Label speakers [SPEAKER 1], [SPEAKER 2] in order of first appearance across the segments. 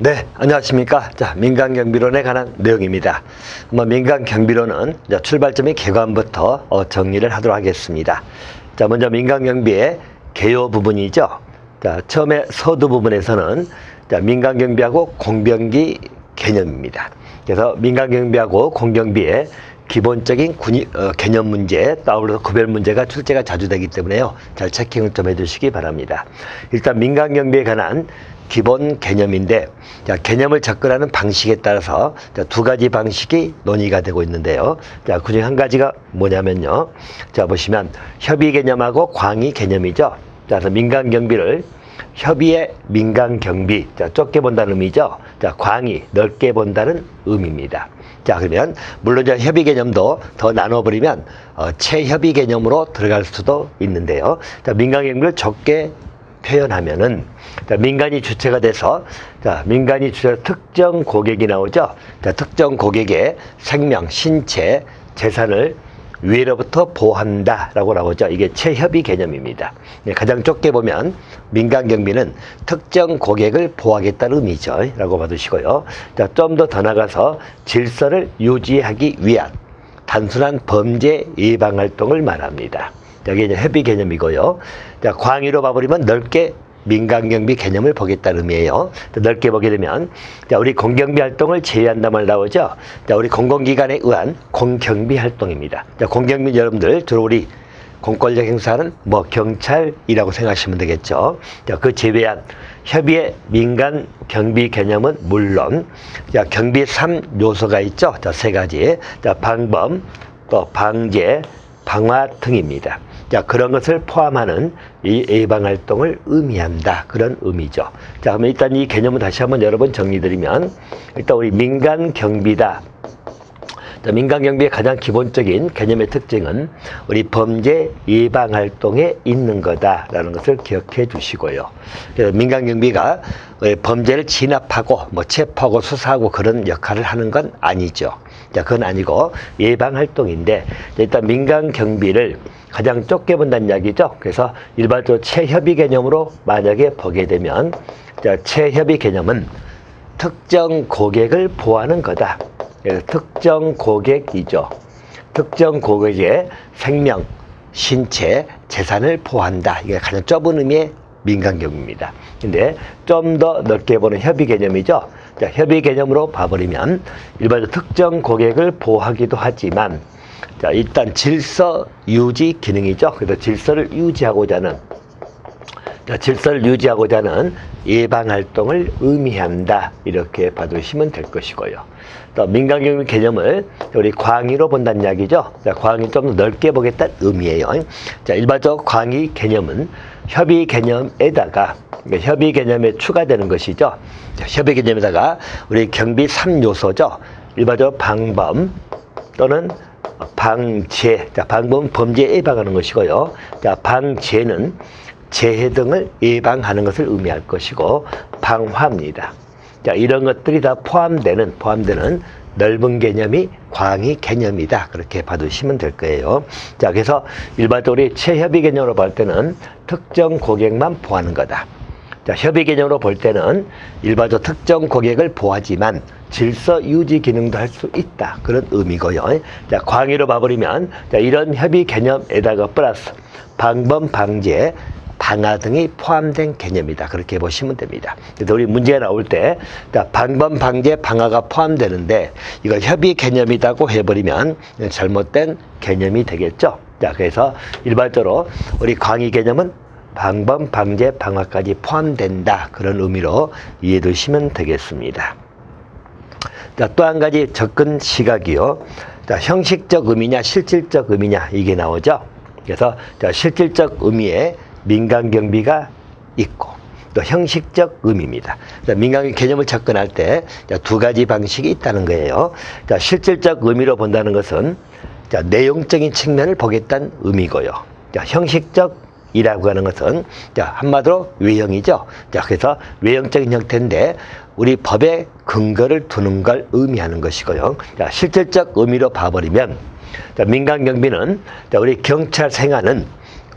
[SPEAKER 1] 네, 안녕하십니까. 자, 민간 경비론에 관한 내용입니다. 뭐, 민간 경비론은 이제 출발점이 개관부터 어, 정리를 하도록 하겠습니다. 자, 먼저 민간 경비의 개요 부분이죠. 자, 처음에 서두 부분에서는 자, 민간 경비하고 공병기 개념입니다. 그래서 민간 경비하고 공경비의 기본적인 군이, 어, 개념 문제, 따로 구별 문제가 출제가 자주 되기 때문에요. 잘 체킹을 좀 해주시기 바랍니다. 일단 민간 경비에 관한 기본 개념인데, 자, 개념을 접근하는 방식에 따라서 자, 두 가지 방식이 논의가 되고 있는데요. 자, 그 중에 한 가지가 뭐냐면요. 자, 보시면 협의 개념하고 광의 개념이죠. 자, 그래서 민간 경비를 협의의 민간 경비, 자, 좁게 본다는 의미죠. 자, 광이 넓게 본다는 의미입니다. 자, 그러면 물론 이제 협의 개념도 더 나눠버리면 어, 체협의 개념으로 들어갈 수도 있는데요. 자, 민간 경비를 좁게 표현하면은 자, 민간이 주체가 돼서 자, 민간이 주체 특정 고객이 나오죠. 자, 특정 고객의 생명, 신체, 재산을 위로부터 보호한다라고 나오죠. 이게 체협의 개념입니다. 네, 가장 좁게 보면 민간 경비는 특정 고객을 보호하겠다는 의미죠. 라고 봐두시고요. 자, 좀더 더 나가서 질서를 유지하기 위한 단순한 범죄 예방 활동을 말합니다. 여기 이제 협의 개념이고요. 자, 광의로 봐버리면 넓게 민간경비 개념을 보겠다는 의미예요. 자, 넓게 보게 되면 자, 우리 공경비 활동을 제외한다 말 나오죠. 자, 우리 공공기관에 의한 공경비 활동입니다. 자, 공경비 여러분들 주로 우리 공권력 행사는 뭐 경찰이라고 생각하시면 되겠죠. 자, 그 제외한 협의의 민간 경비 개념은 물론 자, 경비 3 요소가 있죠. 자, 세 가지. 자, 방범, 또 방제, 방화 등입니다. 자, 그런 것을 포함하는 이 예방 활동을 의미한다. 그런 의미죠. 자, 그러면 일단 이 개념을 다시 한번 여러 번 정리드리면 일단 우리 민간 경비다. 자, 민간 경비의 가장 기본적인 개념의 특징은 우리 범죄 예방 활동에 있는 거다라는 것을 기억해 주시고요. 그래서 민간 경비가 범죄를 진압하고 뭐 체포하고 수사하고 그런 역할을 하는 건 아니죠. 자, 그건 아니고 예방 활동인데 일단 민간 경비를 가장 좁게 본다는 이야기죠. 그래서 일반적으로 체협의 개념으로 만약에 보게 되면 자, 체협의 개념은 특정 고객을 보호하는 거다. 그래서 특정 고객이죠. 특정 고객의 생명, 신체, 재산을 보호한다. 이게 가장 좁은 의미의 민간경입니다. 근데 좀 더 넓게 보는 협의 개념이죠. 자, 협의 개념으로 봐버리면 일반적으로 특정 고객을 보호하기도 하지만 자, 일단 질서 유지 기능이죠. 그래서 질서를 유지하고자 하는 자, 질서를 유지하고자 하는 예방 활동을 의미한다. 이렇게 봐두시면 될 것이고요. 또 민간경비 개념을 우리 광의로 본다는 이야기죠. 자, 광의 좀 넓게 보겠다는 의미예요. 자, 일반적 광의 개념은 협의 개념에다가 그러니까 협의 개념에 추가되는 것이죠. 자, 협의 개념에다가 우리 경비 3요소죠. 일반적으로 방범 또는 방제. 자, 방법은 범죄 예방하는 것이고요. 자, 방제는 재해 등을 예방하는 것을 의미할 것이고 방화입니다. 자, 이런 것들이 다 포함되는 포함되는 넓은 개념이 광의 개념이다. 그렇게 봐두시면 될 거예요. 자, 그래서 일반적으로 체협의 개념으로 볼 때는 특정 고객만 보호하는 거다. 자, 협의 개념으로 볼 때는 일반적 특정 고객을 보호하지만 질서 유지 기능도 할 수 있다. 그런 의미고요. 자, 광의로 봐버리면 자, 이런 협의 개념에다가 플러스 방범 방제 방화 등이 포함된 개념이다. 그렇게 보시면 됩니다. 우리 문제가 나올 때, 자, 방범, 방제, 방화가 포함되는데, 이걸 협의 개념이라고 해버리면 잘못된 개념이 되겠죠. 자, 그래서 일반적으로 우리 광의 개념은 방범, 방제, 방화까지 포함된다. 그런 의미로 이해해 두시면 되겠습니다. 자, 또 한 가지 접근 시각이요. 자, 형식적 의미냐, 실질적 의미냐, 이게 나오죠. 그래서 자, 실질적 의미에 민간 경비가 있고 또 형식적 의미입니다. 민간 개념을 접근할 때 두 가지 방식이 있다는 거예요. 자, 실질적 의미로 본다는 것은 자, 내용적인 측면을 보겠다는 의미고요. 자, 형식적 이라고 하는 것은 자, 한마디로 외형이죠. 자, 그래서 외형적인 형태인데 우리 법에 근거를 두는 걸 의미하는 것이고요. 자, 실질적 의미로 봐버리면 자, 민간 경비는 자, 우리 경찰 생활은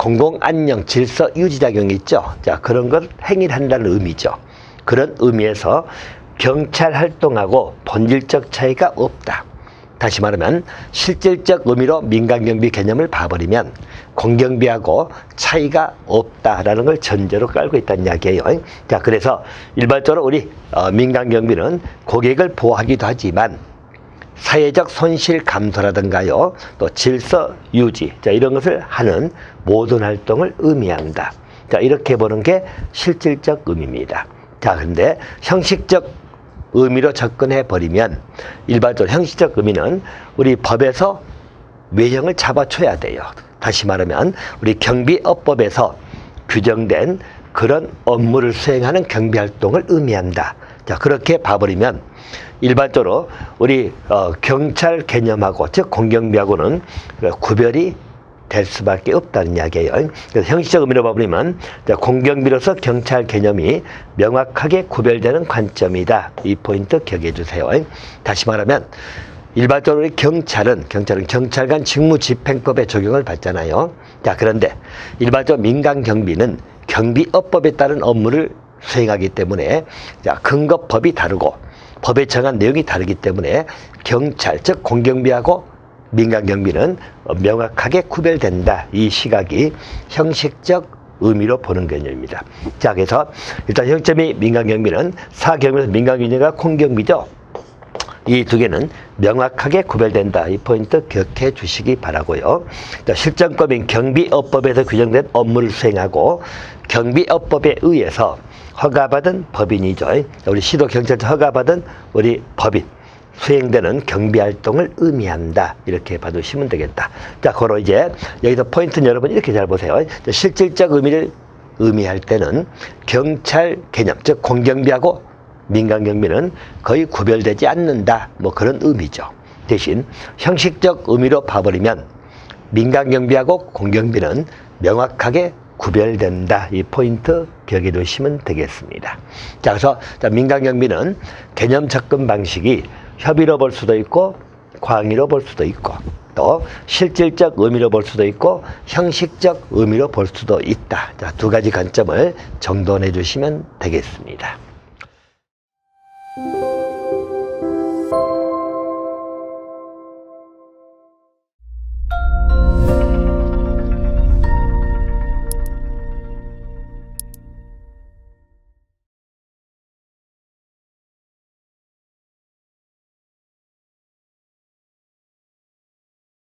[SPEAKER 1] 공공 안녕 질서 유지 작용이 있죠. 자, 그런 걸 행위를 한다는 의미죠. 그런 의미에서 경찰 활동하고 본질적 차이가 없다. 다시 말하면 실질적 의미로 민간경비 개념을 봐버리면 공경비하고 차이가 없다라는 걸 전제로 깔고 있다는 이야기예요. 자, 그래서 일반적으로 우리 어, 민간경비는 고객을 보호하기도 하지만 사회적 손실 감소라든가요, 또 질서 유지, 자, 이런 것을 하는 모든 활동을 의미한다. 자, 이렇게 보는 게 실질적 의미입니다. 자, 근데 형식적 의미로 접근해 버리면 일반적으로 형식적 의미는 우리 법에서 외형을 잡아줘야 돼요. 다시 말하면 우리 경비업법에서 규정된 그런 업무를 수행하는 경비 활동을 의미한다. 자, 그렇게 봐버리면 일반적으로 우리 어, 경찰 개념하고 즉 공경비하고는 그 구별이 될 수밖에 없다는 이야기예요. 그래서 형식적 의미로 봐버리면 자, 공경비로서 경찰 개념이 명확하게 구별되는 관점이다. 이 포인트 기억해 주세요. 다시 말하면 일반적으로 경찰은 경찰은 경찰관 직무집행법의 적용을 받잖아요. 자 그런데 일반적으로 민간 경비는 경비업법에 따른 업무를 수행하기 때문에 자 근거법이 다르고 법에 정한 내용이 다르기 때문에 경찰 즉 공경비하고 민간 경비는 명확하게 구별된다. 이 시각이 형식적 의미로 보는 개념입니다. 자, 그래서 일단 형점이 민간 경비는 사경비에서 민간 경비가 공경비죠. 이 두 개는 명확하게 구별된다. 이 포인트 기억해 주시기 바라고요. 자, 실정법인 경비업법에서 규정된 업무를 수행하고 경비업법에 의해서 허가받은 법인이죠. 우리 시도 경찰서 허가받은 우리 법인. 수행되는 경비 활동을 의미한다. 이렇게 봐두시면 되겠다. 자, 그로 이제 여기서 포인트는 여러분 이렇게 잘 보세요. 실질적 의미를 의미할 때는 경찰 개념, 즉 공경비하고 민간 경비는 거의 구별되지 않는다. 뭐 그런 의미죠. 대신 형식적 의미로 봐버리면 민간 경비하고 공경비는 명확하게 구별된다. 이 포인트 기억해 두시면 되겠습니다. 자, 그래서 자, 민간 경비는 개념 접근 방식이 협의로 볼 수도 있고 광의로 볼 수도 있고 또 실질적 의미로 볼 수도 있고 형식적 의미로 볼 수도 있다. 자, 두 가지 관점을 정돈해 주시면 되겠습니다.